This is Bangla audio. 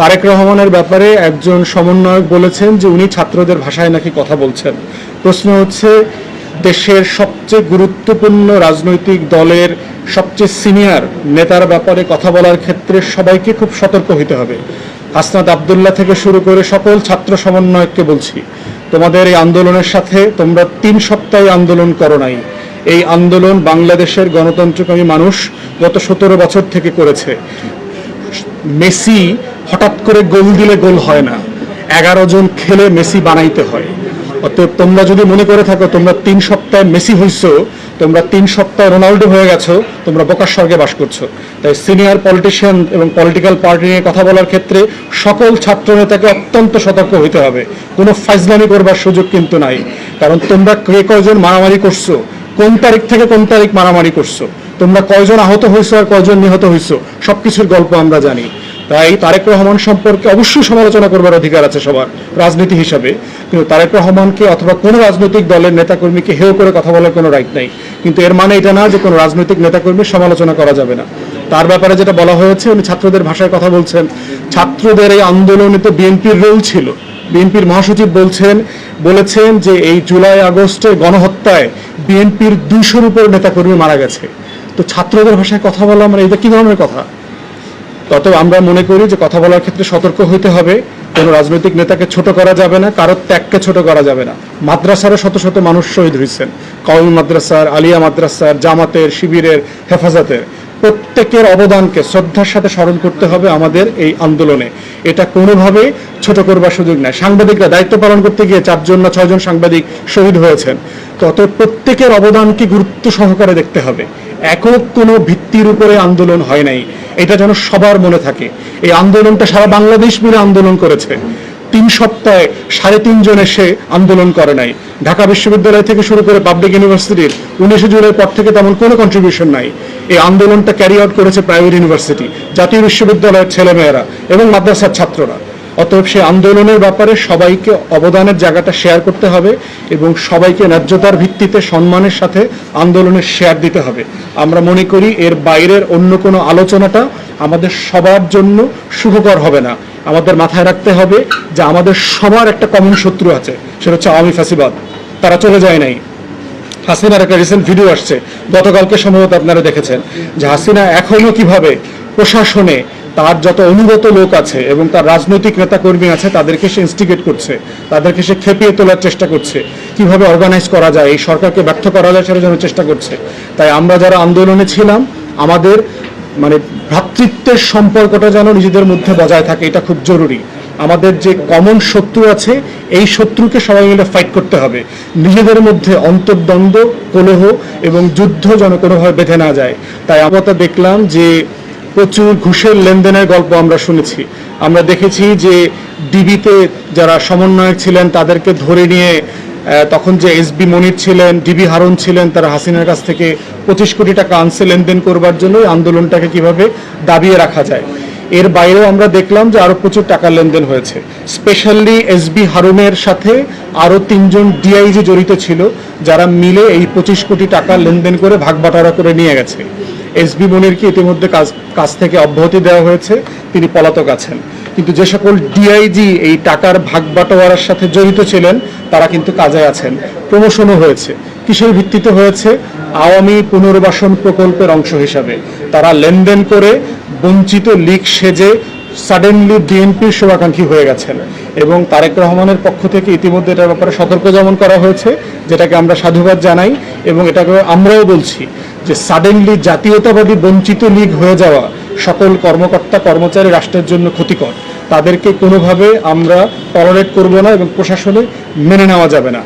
তারেক রহমানের ব্যাপারে একজন সমন্বয়ক বলেছেন যে উনি ছাত্রদের ভাষায় নাকি কথা বলছেন। প্রশ্ন হচ্ছে, দেশের সবচেয়ে গুরুত্বপূর্ণ রাজনৈতিক দলের সবচেয়ে সিনিয়র নেতার ব্যাপারে কথা বলার ক্ষেত্রে সবাইকে খুব সতর্ক হতে হবে। হাসনাত আবদুল্লাহ থেকে শুরু করে সকল ছাত্র সমন্বয়ককে বলছি, তোমাদের এই আন্দোলনের সাথে তোমরা তিন সপ্তাহে আন্দোলন করো নাই। এই আন্দোলন বাংলাদেশের গণতন্ত্রকামী মানুষ গত সতেরো বছর থেকে করেছে। মেসি হঠাৎ করে গোল দিলে গোল হয় না। এগারো জন খেলে মেসি বানাইতে হয়। অতএব তোমরা যদি মনে করে থাকো, তোমরা তিন সপ্তাহে মেসি হইছো, তোমরা তিন সপ্তাহে রোনাল্ডো হয়ে গেছো, তোমরা বোকার স্বর্গে বাস করছ। তাই সিনিয়র পলিটিশিয়ান এবং পলিটিক্যাল পার্টি নিয়ে কথা বলার ক্ষেত্রে সকল ছাত্র নেতাকে অত্যন্ত সতর্ক হইতে হবে। কোনো ফাইজলামি করবার সুযোগ কিন্তু নাই। কারণ তোমরা কে কয়জন মারামারি করছ কোন তারিখ থেকে কোন তারিখ মারামারি করছ? তোমরা কয়জন আহত হয়েছো আর কয়জন নিহত হয়েছো? সবকিছুর গল্প আমরা জানি। তাই তারেক রহমান সম্পর্কে অবশ্যই সমালোচনা করবার অধিকার আছে সবার, রাজনীতি হিসাবে। কিন্তু তারেক রহমানকে অথবা কোনো রাজনৈতিক দলের নেতাকর্মীকে হেয় করে কথা বলার কোনো রাইট নাই। কিন্তু এর মানে এটা না যে কোনো রাজনৈতিক নেতাকর্মীর সমালোচনা করা যাবে না। তার ব্যাপারে যেটা বলা হয়েছে, উনি ছাত্রদের ভাষায় কথা বলছেন, ছাত্রদের এই আন্দোলনে তো বিএনপির রোল ছিল। বিএনপির মহাসচিব বলছেন, বলেছেন যে এই জুলাই আগস্টে গণহত্যায় বিএনপির দুইশোর উপর নেতাকর্মী মারা গেছে। তো ছাত্রদের ভাষায় কথা বলা মানে এটা কি ধরনের কথা? তত আমরা মনে করি যে কথা বলার ক্ষেত্রে সতর্ক হইতে হবে। কোনো রাজনৈতিক নেতাকে ছোট করা যাবে না কারোর ত্যাগকে ছোট করা যাবে না। মাদ্রাসারও শত শত মানুষ শহীদ হয়েছেন কওমি মাদ্রাসার, আলিয়া মাদ্রাসার, জামাতের, শিবিরের হেফাজতের প্রত্যেকের অবদানকে শ্রদ্ধার সাথে স্মরণ করতে হবে আমাদের এই আন্দোলনে। এটা কোনোভাবে ছোট করবার সুযোগ নেই। সাংবাদিকরা দায়িত্ব পালন করতে গিয়ে চারজন না ছয়জন সাংবাদিক শহীদ হয়েছেন। তত প্রত্যেকের অবদানকে গুরুত্ব সহকারে দেখতে হবে? একক কোনো ভিত্তির উপরে আন্দোলন হয় নাই। এটা যেন সবার মনে থাকে। এই আন্দোলনটা সারা বাংলাদেশ মিলে আন্দোলন করেছে। তিন সপ্তাহে সাড়ে তিনজন এসে আন্দোলন করে নাই। ঢাকা বিশ্ববিদ্যালয় থেকে শুরু করে পাবলিক ইউনিভার্সিটির উনিশে জুলাই পর থেকে তেমন কোনো কন্ট্রিবিউশন নাই। এই আন্দোলনটা ক্যারি আউট করেছে প্রাইভেট ইউনিভার্সিটি জাতীয় বিশ্ববিদ্যালয়ের ছেলেমেয়েরা এবং মাদ্রাসার ছাত্ররা। অতএব সেই আন্দোলনের ব্যাপারে সবাইকে অবদানের জায়গাটা শেয়ার করতে হবে এবং সবাইকে ন্যায্যতার ভিত্তিতে সম্মানের সাথে আন্দোলনের শেয়ার দিতে হবে। আমরা মনে করি এর বাইরের অন্য কোনো আলোচনাটা আমাদের সবার জন্য সুখকর হবে না। আমাদের মাথায় রাখতে হবে যে আমাদের সবার একটা কমন শত্রু আছে, সেটা হচ্ছে আওয়ামী ফাঁসিবাদ তারা চলে যায় নাই। হাসিনার একটা রিসেন্ট ভিডিও আসছে, গতকালকে সম্ভবত আপনারা দেখেছেন যে হাসিনা এখনও কীভাবে প্রশাসনে তার যত অনুগত লোক আছে এবং তার রাজনৈতিক নেতাকর্মী আছে, তাদেরকে সে ইনস্টিগেট করছে, তাদেরকে সে খেপিয়ে তোলার চেষ্টা করছে। কীভাবে অর্গানাইজ করা যায়, এই সরকারকে ব্যর্থ করা যায় সেটা যেন চেষ্টা করছে। তাই আমরা যারা আন্দোলনে ছিলাম, আমাদের মানে ভ্রাতৃত্বের সম্পর্কটা যেন নিজেদের মধ্যে বজায় থাকে, এটা খুব জরুরি। আমাদের যে কমন শত্রু আছে, এই শত্রুকে সবাই মিলে ফাইট করতে হবে। নিজেদের মধ্যে অন্তর্দ্বন্দ্ব, কলহ এবং যুদ্ধ যেন কোনোভাবে বেঁধে না যায়। তাই আমরা দেখলাম যে প্রচুর ঘুষের লেনদেনের গল্প আমরা শুনেছি। আমরা দেখেছি যে ডিবিতে যারা সমন্বয়ক ছিলেন, তাদেরকে ধরে নিয়ে তখন যে এস বি মনির ছিলেন, ডিবি হারুন ছিলেন, তারা হাসিনার কাছ থেকে পঁচিশ কোটি টাকা আনছে লেনদেন করবার জন্য। আন্দোলনটাকে কীভাবে দাবিয়ে রাখা যায়? এর বাইরেও আমরা দেখলাম যে আরও প্রচুর টাকা লেনদেন হয়েছে। স্পেশালি এস বি হারুনের সাথে আরও তিনজন ডিআইজি জড়িত ছিল, যারা মিলে এই পঁচিশ কোটি টাকা লেনদেন করে ভাগ বাটারা করে নিয়ে গেছে। এসবি মনিরকে ইতিমধ্যে কাজ কাজ থেকে অব্যাহতি দেওয়া হয়েছে। তিনি পলাতক আছেন। কিন্তু যে সকল ডিআইজি এই টাকার ভাগ বাটোয়ারার সাথে জড়িত ছিলেন, তারা কিন্তু কাজে আছেন। প্রমোশনও হয়েছে। কিসের ভিত্তিতে হয়েছে? আওয়ামী পুনর্বাসন প্রকল্পের অংশ হিসাবে। তারা লেনদেন করে বঞ্চিত লীগ সেজে সাডেনলি বিএনপির শুভাকাঙ্ক্ষী হয়ে গেছেন এবং তারেক রহমানের পক্ষ থেকে ইতিমধ্যে এটার ব্যাপারে সতর্ক যেমন করা হয়েছে, যেটাকে আমরা সাধুবাদ জানাই এবং এটাকে আমরাও বলছি যে সাডেনলি জাতীয়তাবাদী বঞ্চিত লীগ হয়ে যাওয়া সকল কর্মকর্তা, কর্মচারী রাষ্ট্রের জন্য ক্ষতিকর। তাদেরকে কোনোভাবে আমরা টলারেট করব না এবং প্রশাসনে মেনে নেওয়া যাবে না।